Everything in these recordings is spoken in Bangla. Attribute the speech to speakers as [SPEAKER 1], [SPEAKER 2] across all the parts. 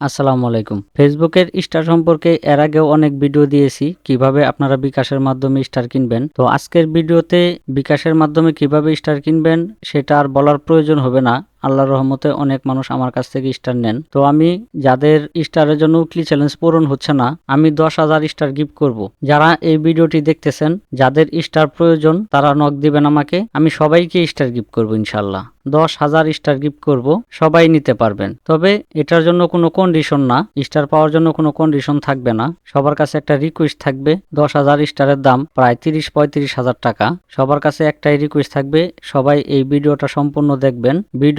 [SPEAKER 1] আসসালামু আলাইকুম। ফেসবুকের স্টার সম্পর্কে এর আগেও অনেক ভিডিও দিয়েছি, কীভাবে আপনারা বিকাশের মাধ্যমে স্টার কিনবেন। তো আজকের ভিডিওতে বিকাশের মাধ্যমে কীভাবে স্টার কিনবেন, সেটা আর বলার প্রয়োজন হবে না। আল্লাহর রহমতে অনেক মানুষ আমার কাছ থেকে স্টার নেন। তো আমি যাদের স্টারের জন্য উইকলি চ্যালেঞ্জ পূরণ হচ্ছে না, আমি দশ হাজার স্টার গিফট করব। যারা এই ভিডিওটি দেখতেছেন, যাদের স্টার প্রয়োজন, তারা নক দিবেন আমাকে। আমি সবাইকে স্টার গিফট করব ইনশাল্লাহ দশ হাজার স্টার গিফট করব, সবাই নিতে পারবেন। তবে এটার জন্য কোনো কন্ডিশন না। স্টার পাওয়ার জন্য কোনো কন্ডিশন থাকবে না। সবার কাছে একটা রিকোয়েস্ট থাকবে, দশ হাজার স্টারের দাম প্রায় তিরিশ পঁয়ত্রিশ হাজার টাকা। সবার কাছে একটাই রিকোয়েস্ট থাকবে, সবাই এই ভিডিওটা সম্পূর্ণ দেখবেন।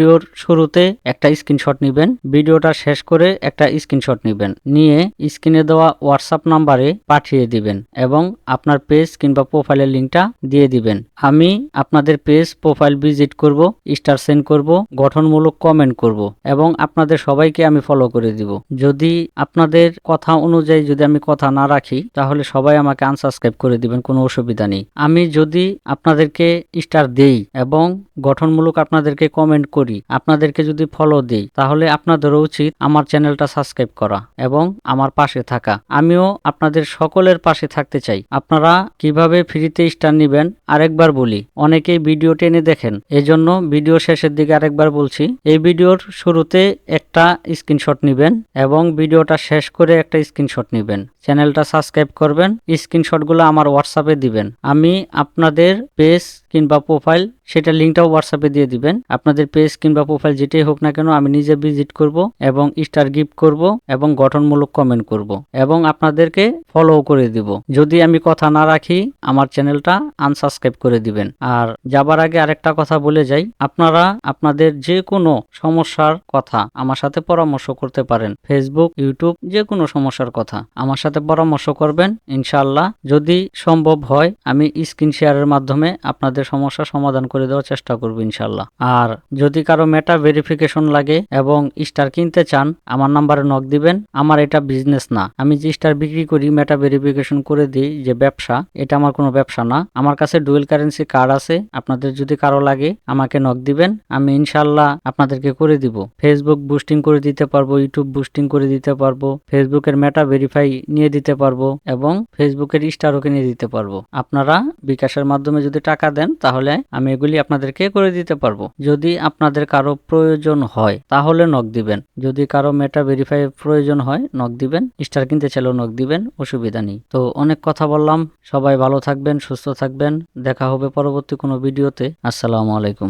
[SPEAKER 1] ভিডিওর শুরুতে একটা স্ক্রিনশট নেবেন। ভিডিওটা শেষ করে একটা স্ক্রিনশট নেবেন। নিয়ে স্ক্রিনে দেওয়া হোয়াটসঅ্যাপ নাম্বারে পাঠিয়ে দিবেন এবং আপনার পেজ কিংবা প্রোফাইলের লিঙ্কটা দিয়ে দিবেন। আমি আপনাদের পেজ প্রোফাইল ভিজিট করব স্টার সেন্ড করব, গঠনমূলক কমেন্ট করব এবং আপনাদের সবাইকে আমি ফলো করে দিব। যদি আপনাদের কথা অনুযায়ী যদি আমি কথা না রাখি, তাহলে সবাই আমাকে আনসাবস্ক্রাইব করে দিবেন, কোনো অসুবিধা নেই। আমি যদি আপনাদেরকে স্টার দেই এবং গঠনমূলক আপনাদেরকে কমেন্ট করি আপনাদেরকে যদি ফলো দিই, তাহলে আপনাদেরও উচিত আমার চ্যানেলটা সাবস্ক্রাইব করা এবং আমার পাশে থাকা। আমিও আপনাদের সকলের পাশে থাকতে চাই। আপনারা কীভাবে ফ্রিতে স্টার নেবেন আরেকবার বলি, অনেকেই ভিডিও টেনে দেখেন। এজন্য ভিডিও শেষের দিকে আরেকবার বলছি, এই ভিডিওর শুরুতে একটা স্ক্রিনশট নেবেন এবং ভিডিওটা শেষ করে একটা স্ক্রিনশট নেবেন। চ্যানেলটা সাবস্ক্রাইব করবেন স্ক্রিনশটগুলো আমার হোয়াটসঅ্যাপে দিবেন। আমি আপনাদের পেজ কিংবা প্রোফাইল সেটা লিঙ্কটাও হোয়াটসঅ্যাপে দিয়ে দিবেন। আপনাদের পেজ কিংবা প্রোফাইল যেটাই হোক না কেন, আমি নিজে ভিজিট করব এবং স্টার গিফট করব এবং গঠনমূলক কমেন্ট করব এবং আপনাদেরকে ফলো করে দিব। যদি আমি কথা না রাখি, আমার চ্যানেলটা আনসাবস্ক্রাইব করে দিবেন। আর যাবার আগে আরেকটা কথা বলে যাই, আপনারা আপনাদের যে কোনো সমস্যার কথা আমার সাথে পরামর্শ করতে পারেন। ফেসবুক ইউটিউব যে কোনো সমস্যার কথা আমার সাথে পরামর্শ করবেন। ইনশাআল্লাহ, যদি সম্ভব হয়, আমি স্ক্রিন শেয়ারের মাধ্যমে আপনাদের সমস্যা সমাধান করে দেওয়ার চেষ্টা করব ইনশাল্লাহ। আর যদি কারও মেটা ভেরিফিকেশন লাগে এবং স্টার কিনতে চান, আমার নাম্বারে নক দিবেন। আমার এটা বিজনেস না। আমি যে স্টার বিক্রি করি মেটা ভেরিফিকেশন করে দিই যে ব্যবসা, এটা আমার কোনো ব্যবসা না। আমার কাছে ডুয়েল কারেন্সি কার্ড আছে। আপনাদের যদি কারও লাগে, আমাকে নক দিবেন। আমি ইনশাল্লাহ আপনাদেরকে করে দিব। ফেসবুক বুস্টিং করে দিতে পারব ইউটিউব বুস্টিং করে দিতে পারব ফেসবুকের মেটা ভেরিফাই নিয়ে দিতে পারব এবং ফেসবুকের স্টারও নিয়ে দিতে পারব। আপনারা বিকাশের মাধ্যমে যদি টাকা দেন তাহলে আমি এগুলি আপনাদেরকে করে দিতে পারব। যদি আপনাদের কারও প্রয়োজন হয়, তাহলে নক দিবেন। যদি কারও মেটা ভেরিফাই প্রয়োজন হয় নক দিবেন। স্টার কিনতে চাইলেও নক দিবেন, অসুবিধা নেই। তো অনেক কথা বললাম। সবাই ভালো থাকবেন, সুস্থ থাকবেন। দেখা হবে পরবর্তী কোনো ভিডিওতে আসসালামু আলাইকুম।